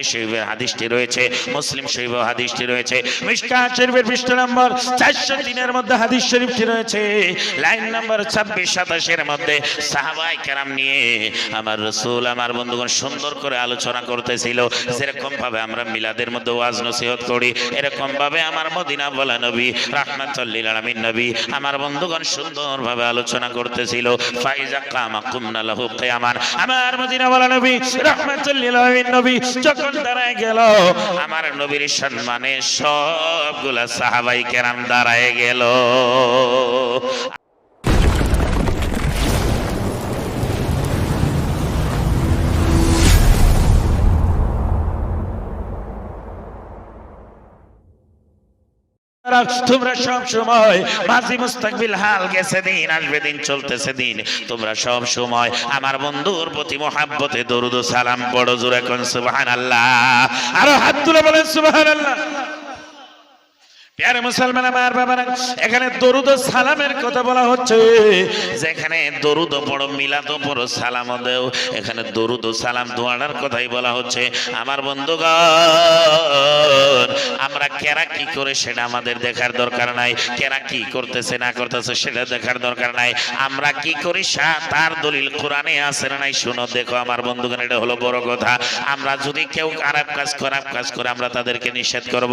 বুখারী শরীফের হাদিসটি রয়েছে, মুসলিম শরীফের হাদিসটি রয়েছে। মিশকাত শরীফের পৃষ্ঠ নম্বর চারশো তিনের মধ্যে হাদিস শরীফটি রয়েছে। লাইন নম্বর ছাব্বিশ, সাতাশের মধ্যে সাহাবাই কেরাম নিয়ে আমার রসুল, আমার বন্ধুগণ সুন্দর করে আলোচনা করতেছিল। যেরকম ভাবে আমরা মিলাদের মধ্যে ওয়াজ নসিহত করি, এরকম ভাবে আমার মদিনা বলা নবী, রাহমাতুল্লিল আলামিন নবী, আমার বন্ধুগণ সুন্দর ভাবে আলোচনা করতেছিল। ফাইজা কামা কুমনা লাহু কিয়ামান। আমার মদিনা বলা নবী, রাহমাতুল্লিল আলামিন নবী, যখন দাঁড়ায় গেল আমার নবীর সম্মানে সবগুলা সাহাবাই কেরাম দাঁড়ায় গেল। তোমরা সব সময় মুস্তাকবিল হাল গেছে দিন, আসবে দিন, চলতেছে দিন। তোমরা সব সময় আমার বন্ধুর প্রতি দরুদ সালাম বড় জোরে সুবহানাল্লাহ। আরও হাত তুলে বলেন মুসলমান আমার বাবারা, এখানে দরুদ সালামের কথা বলা হচ্ছে। যেখানে দরুদ মিলাদ সালাম দেও। এখানে দরুদ সালাম দোয়ার কথাই বলা হচ্ছে। আমার বন্ধুগণ কেরা কি করে সেটা আমাদের দেখার দরকার নাই। কেরা কি করতেছে, না করতেছে সেটা দেখার দরকার নাই। আমরা কি করি? তার দলিল কোরআনে আছে না নাই? শুনো, দেখো আমার বন্ধুগণ, এটা হলো বড় কথা। আমরা যদি কেউ খারাপ কাজ খারাপ কাজ করে আমরা তাদেরকে নিষেধ করব।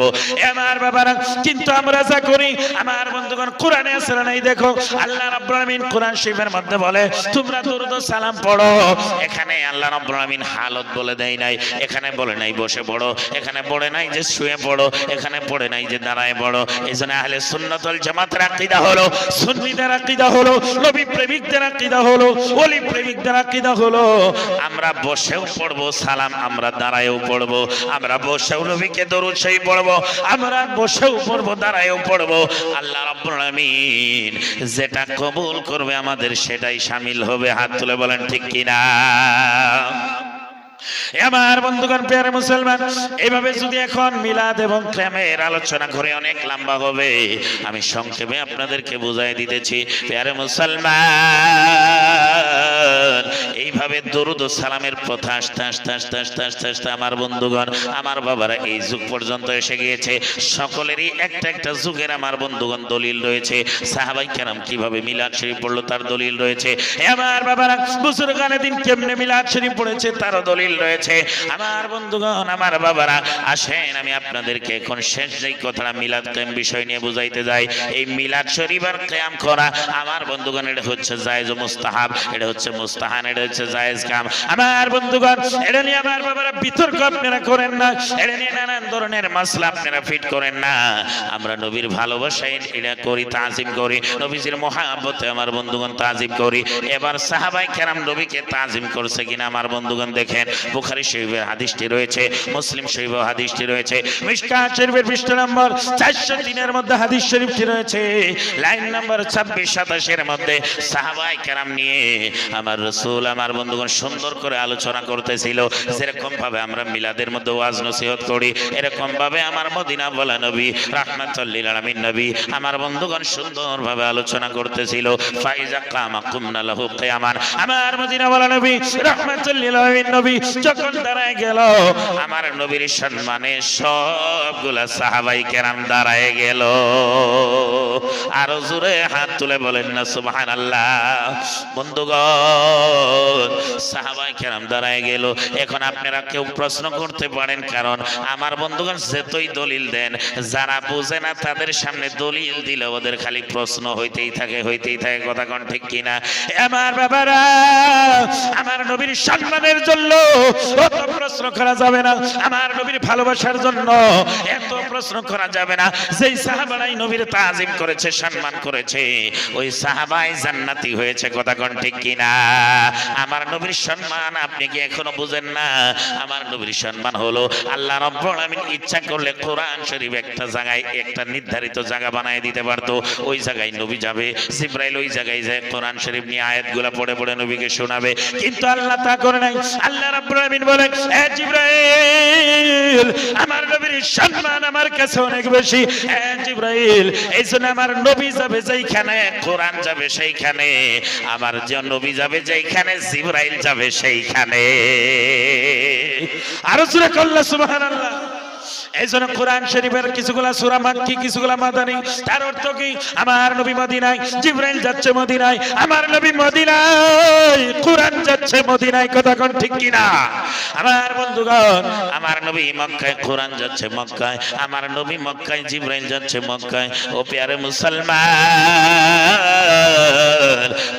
আমার বাবারা, কিন্তু আমরা যা করি, আমার বন্ধুগণ, কোরআনে আছে না নাই? দেখো, আল্লাহ রাব্বুল আলামিন কোরআন শরীফের মধ্যে বলে, তোমরা দরুদ সালাম পড়ো। এখানে আল্লাহ রাব্বুল আলামিন হালত বলে দেয় নাই। এখানে বলে নাই, বসে পড়ো। এখানে পড়ে নাই যে, শুয়ে পড়ো। এখানে পড়ে নাই যে দাঁড়ায় পড়ো এই জন্য আহলে সুন্নাত ওয়াল জামাতের আকীদা হলো, সুন্নিদের আকীদা হলো, নবী প্রেমিকদের আকীদা হলো, ওলি প্রেমিকদের আকীদা হলো। আমরা বসেও পড়ব, সালাম, আমরা দাঁড়ায়ও পড়ব, আমরা বসেও নবীকে দরুদ সেই পড়ব, আমরা বসেও পড়ব, দাঁড়ায়ও পড়ব। আল্লাহ রাব্বুল আলামিন যেটা কবুল করবে আমাদের সেটাই শামিল হবে। হাত তুলে বলেন ঠিক কিনা? আমার বন্ধুগণ পেয়ারে মুসলমান এইভাবে যদি এখন মিলাদ এবং প্রেমের আলোচনা করে অনেক লম্বা হবে, আমি সংক্ষেপে আপনাদেরকে বুঝাই দিতেছি পেয়ারে মুসলমান। এইভাবে দরুদ সালামের প্রথা আস্তে আস্তে আস্তে আস্তে আস্তে আস্তে আমার বন্ধুগণ, আমার বাবারা এই যুগ পর্যন্ত এসে গিয়েছে। সকলেরই একটা একটা যুগের আমার বন্ধুগণ দলিল রয়েছে। সাহাবাই কেরাম কীভাবে মিলাদ শরীফ পড়ল তার দলিল রয়েছে। আমার বাবারা বুজুর গানে দিন কেমনে মিলাদ শরীফ পড়েছে তারও দলিল রয়েছে। আমার বন্ধুগণ, আমার বাবারা, আসেন, আমি আপনাদেরকে এখন শেষ যেই কথাটা মিলাদ কেম বিষয় নিয়ে বুঝাইতে যাই। এই মিলাদ শরীফ আর কেয়াম করা আমার বন্ধুগণ, এটা হচ্ছে জায়েজ মুস্তাহাব, এটা হচ্ছে মুস্তাহান এটা হচ্ছে জায়েজ কাম আমার বন্ধুগণ, এটা নিয়ে আমার বাবারা বিতর্ক আপনারা করেন না, এটা নিয়ে নানান ধরনের মাসলা আপনারা ফিট করেন না। আমরা নবীর ভালোবাসায় এটা করি, তাজিম করি, নবীজির মহাব্বতে আমার বন্ধুগণ তাজিম করি। এবার সাহাবাই কেরাম নবীকে তাজিম করছে কিনা আমার বন্ধুগণ দেখেন। বুখারী শরীফের হাদিসটি রয়েছে, মুসলিম শরীফের হাদিসটি রয়েছে। মিশকাত শরীফের পৃষ্ঠ নম্বর চারশো তিনের মধ্যে হাদিস শরীফটি রয়েছে। লাইন নম্বর ছাব্বিশ সাতাশের মধ্যে সাহাবাই কেরাম নিয়ে আমার রসুল আমার বন্ধুগণ সুন্দর করে আলোচনা করতেছিল। যেরকম ভাবে আমরা মিলাদের মধ্যে ওয়াজ নসিহত করি, এরকম ভাবে আমার মদিনা বলা নবী, রাহমাতুল্লিল আলামিন নবী, আমার বন্ধুগণ সুন্দর ভাবে আলোচনা করতেছিল। ফাইজা কামা কুমনা লাহু কিয়ামান। আমার মদিনা বলা নবী, রাহমাতুল্লিল আলামিন নবী, যখন দাঁড়ায় গেল, আমার নবীর সম্মানে সবগুলা সাহাবাই কেরাম দাঁড়ায় গেল। আরও জোরে হাত তুলে বলেন না, সুবহানাল্লাহ। বন্ধুগণ সাহাবাই কেরাম দাঁড়ায় গেল। এখন আপনারা কেউ প্রশ্ন করতে পারেন, কারণ আমার বন্ধুগণ যেতই দলিল দেন, যারা বোঝে না তাদের সামনে দলিল দিলে ওদের খালি প্রশ্ন হইতেই থাকে হইতেই থাকে, কথা কোন ঠিক কিনা? আমার বাবারা, আমার নবীর সম্মানের জন্য অত প্রশ্ন করা যাবে না, আমার নবীর ভালোবাসার জন্য এত প্রশ্ন করা যাবে না। যেই সাহাবারাই নবীর তাজিম করেছে, সম্মান করেছে, ওই সাহাবাই জান্নাতি হয়েছে, কথা কোন ঠিক কিনা? আমার নবীর সম্মান আপনি কি এখনও বুঝেন না? আমার নবীর সম্মান হলো আল্লাহ রব্বুল আলামিন ইচ্ছা করলে কোরআন শরীফ একটা জায়গায় একটা নির্ধারিত জায়গা বানায় দিতে পারতো। ওই জায়গায় নবী যাবে জিব্রাইল ওই জায়গায় যায় কোরআন শরীফ নিয়ে আয়াতগুলো পড়ে পড়ে নবীকে শোনাবে। কিন্তু আল্লাহ তা করে নাই। আল্লাহ রাব্বুল আলামিন বলেন এ জিব্রাইল আমার নবীর সম্মান আমার কাছে অনেক বেশি। হ্যাঁ, জিব্রাইল এই জন্য আমার নবী যাবে যেইখানে কোরআন যাবে সেইখানে। আমার যে নবী যাবে যেইখানে, জিব্রাইল যাবে সেইখানে। আরও সুরে করলে সুবহানাল্লাহ। এই জন্য কোরআন শরীফের কিছুগুলা সুরা মাক্কি, কিছুগুলা মাদানি, তার অর্থ কি? আমার নবী মদিনায়, জিব্রাইল যাচ্ছে মদিনায়, আমার নবী মদিনায়, কোরআন যাচ্ছে মদিনায়, কথা কোন ঠিক কিনা? আমার বন্ধুগণ আমার নবী মক্কায় কোরআন যাচ্ছে মক্কায় আমার নবী মক্কায় জিব্রাইল যাচ্ছে মক্কায়। ও পেয়ারে মুসলমান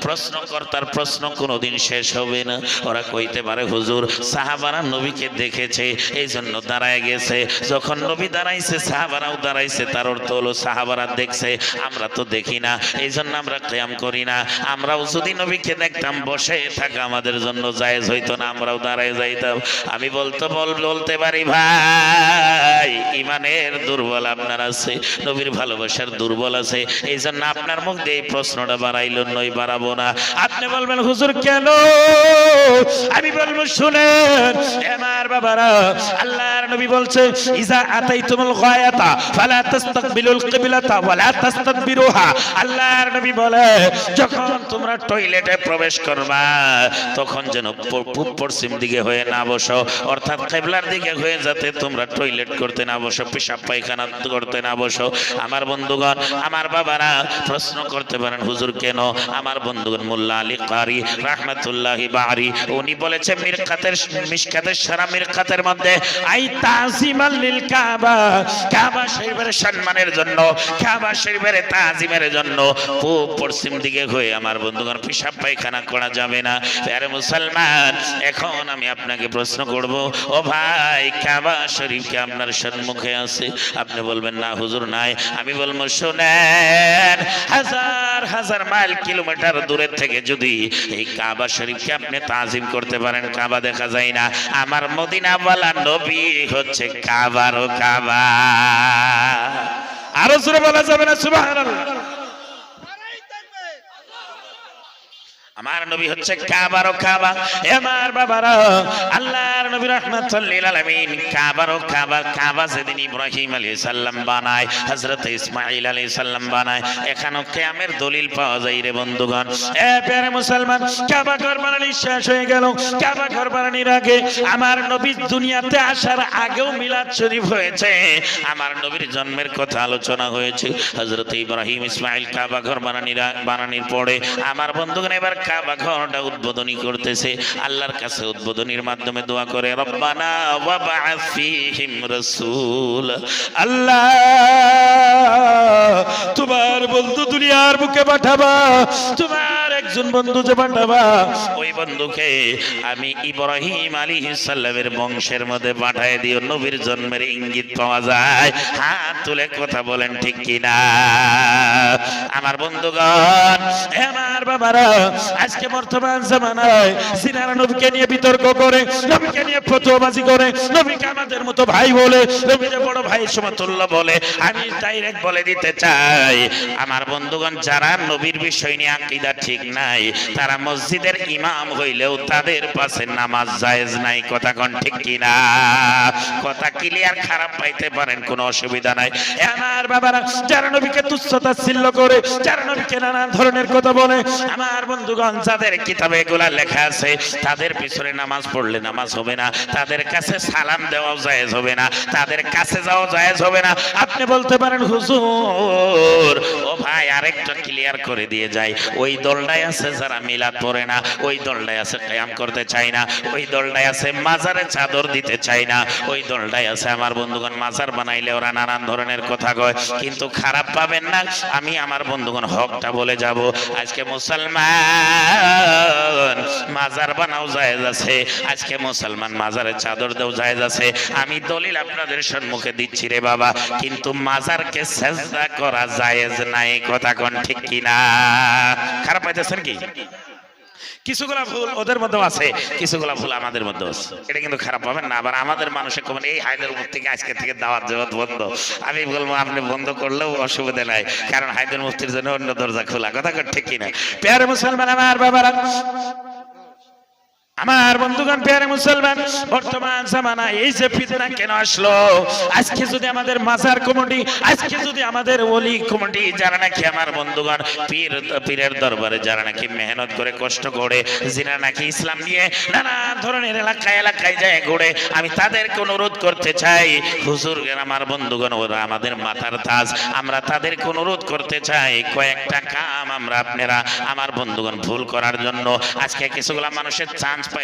প্রশ্নকর্তার প্রশ্ন কোনোদিন শেষ হবে না। ওরা কইতে পারে হুজুর সাহাবারা নবীকে দেখেছে এই জন্য দাঁড়ায় গেছে। যখন নবী দাঁড়াইছে সাহাবারাও দাঁড়াইছে তার অর্থ হলো সাহাবারা দেখছে আমরা তো দেখি না এই জন্য আমরা ক্যাম করি না। আমরাও যদি নবীকে দেখতাম বসে থাকা আমাদের জন্য জায়েজ হইতো না আমরাও দাঁড়ায় যাইতাম। আমি বলতো, বল, বলতে পারি ভাই। ইমানের দুর্বল আপনার আছে, নবীর ভালোবাসার দুর্বল আছে। এই জন্য আপনার মুখ দিয়ে প্রশ্নটা বাড়াইল, নই বাড়াবো না। আপনি বলবেন, হুজুর, কেন? আমি বলব, শুনেন আমার বাবারা, আল্লাহর নবী বলছে, ইজা আতাইতুমুল গায়াতা, ফালা তাস্তাকবিলুল কিবলাতা, ওয়ালা তাস্তাদবিরুহা। আল্লাহর নবী বলে, যখন তোমরা টয়লেটে প্রবেশ করবা, তখন যেন পূব পশ্চিম দিকে হয়ে না বসো। অর্থাৎ কেবলার দিকে হয়ে যাতে তোমরা টয়লেট করতে না বসো, পেশাব পায়খানা করতে না বসো। আমার বন্ধুগণ, আমার বাবারা প্রশ্ন করতে পারেন, হুজুর কেন? আমার বন্ধুগণ, মোল্লা আলী কারি রাহমাতুল্লাহি বাড়ি উনি বলেছে, মিরকাতের মিশকাতের সারা মিরকাতের মধ্যে, আই তাজিমাল লিল কাবা। কাবা শরীফের সম্মানের জন্য, কাবা শরীফের তাজিমের জন্য পূব পশ্চিম দিকে হয়ে আমার বন্ধুগণ, পেশাব পায়খানা করা যাবে না। আরে মুসলমান, এখন আমি আপনাকে প্রশ্ন করব, ও ভাই, কাবা শরীফ কি আপনার সম্মুখে আছে? আপনি বলবেন, না, হুজুর নাই। আমি বলব, শোনেন, হাজার হাজার মাইল কিলোমিটার দূরের থেকে যদি এই কাবা শরীফকে আপনি তাজিম করতে পারেন, কাবা দেখা যায় না। আমার মদিনাওয়ালা নবী হচ্ছে কাবারও কাবা। আরও জোরে বলা যাবে না, সুবহানাল্লাহ। আমার নবী হচ্ছে কাবারও কাবা। আমার বাবারা, আল্লাহর নবী রহমাতুল্লিল আলামিন কাবারও কাবা কাবা যেদিন ইব্রাহিম আলাইহিস সালাম বানায়, হযরত ইসমাঈল আলাইহিস সালাম বানায়, এখানেও কিয়ামের দলিল পাওয়া যায় রে বন্ধুগণ। এ প্যারে মুসলমান, কাবা ঘর বানানি শেষ হয়ে গেল। কাবা ঘর বানানির আগে আমার নবী দুনিয়াতে আসার আগেও মিলাদ শরীফ হয়েছে। আমার নবীর জন্মের কথা আলোচনা হয়েছে। হযরত ইব্রাহিম ইসমাঈল কাবা ঘর বানানির বানানির পরে আমার বন্ধুগণ, এবার কাবা ঘরটা উদ্বোধনী করতেছে। আল্লাহর কাছে উদ্বোধনীর মাধ্যমে দোয়া করে, রব্বানা ওয়া ফীহিম রাসূল। আল্লাহ, তোমার বলতো দুনিয়ার বুকে পাঠাবা, তোমার একজন বন্ধু যে পাঠাবা। ওই বন্ধুকে আমি ইব্রাহিম আলাইহিস সালামের বংশের মধ্যে পাঠায় দিও, নবীর জন্মের ইঙ্গিত পাওয়া যায়। হাত তুলে কথা বলেন ঠিক কিনা? আমার বন্ধুগণ আমার বাবারা, আজকে বর্তমান জামানায় সিনারা নবীকে নিয়ে বিতর্ক করে, নবীকে নিয়ে ফতোয়াবাজি করে, নবীকে আমাদের মতো ভাই বলে নবীকে বড় ভাই সমতুল্য বলে, আমি ডাইরেক্ট বলে দিতে চাই। আমার বন্ধুগণ, যারা নবীর বিষয় নিয়ে আকীদা ঠিক নাই। তারা মসজিদের ইমাম হইলেও তাদের পাশে নামাজ জায়েজ নাই। কথা কোন ঠিক কিনা? কথা ক্লিয়ার খারাপ পাইতে পারেন, কোনো অসুবিধা নাই। আমার বাবারা, যারা নবীকে তুচ্ছতা ছিল করে, যারা নবীকে নানা ধরনের কথা বলে, আমার বন্ধুগণ, যাদের কিতাবে এগুলা লেখা আছে, তাদের পিছনে নামাজ পড়লে নামাজ হবে না। তাদের কাছে সালাম দেওয়াও জায়েজ হবে না। তাদের কাছে যাওয়া জায়েজ হবে না। আপনি বলতে পারেন, হুজুর, ও ভাই, আরেকটা ক্লিয়ার করে দিয়ে যায় ওই দলটাই আছে যারা মিলাদ পড়ে না, ওই দলটাই আছে কায়াম করতে চায় না, ওই দলটাই আছে মাজারে চাদর দিতে চায় না, ওই দলটাই আছে আমার বন্ধুগণ মাজার বানাইলে ওরা নানান ধরনের কথা কয়, কিন্তু খারাপ পাবেন না, আমি আমার বন্ধুগণ হকটা বলে যাব, আজকে মুসলমান মাজার বানাও জায়েজ আছে, আজকে মুসলমান মাজারে চাদর দেও জায়েজ আছে, আমি দলিল আপনাদের সম্মুখে দিচ্ছি রে বাবা, কিন্তু মাজারকে সেজদা করা জায়েজ নাই, কথা কোন ঠিক কিনা? খারাপ পাইতেছেন কি? কিছুগুলা ভুল ওদের মধ্যেও আছে কিছুগুলা ভুল আমাদের মধ্যেও আছে। এটা কিন্তু খারাপ পাবেন না আবার আমাদের মানুষের কমেন এই মুফতিকে আজকে থেকে দাওয়াত জবাত বন্ধ। আমি বলব আপনি বন্ধ করলেও অসুবিধা নাই কারণ হায়দের মুফতির জন্য অন্য দরজা খোলা। কথা ঠিক কিনা? প্যারে মুসলমান আমার বাবারা আমার বন্ধুগণ পেয়ারে মুসলমান, বর্তমান জামানা এই যে ফিতনা কেন আসলো? আজকে যদি আমাদের মাজার কমিটি, আজকে যদি আমাদের ওলি কমিটি যারা নাকি আমার বন্ধুগণ, পীর, পীরের দরবারে যারা নাকি মেহনত করে, কষ্ট করে যারা নাকি ইসলাম নিয়ে নানা ধরনের এলাকায় এলাকায় যায় ঘুরে, আমি তাদেরকে অনুরোধ করতে চাই, হুজুর আমার বন্ধুগণ, ওরা আমাদের মাথার তাজ, আমরা তাদেরকে অনুরোধ করতে চাই, কয়েকটা কাম আমরা আপনারা, আমার বন্ধুগণ, ভুল করার জন্য, আজকে কিছুগুলা মানুষের চান্স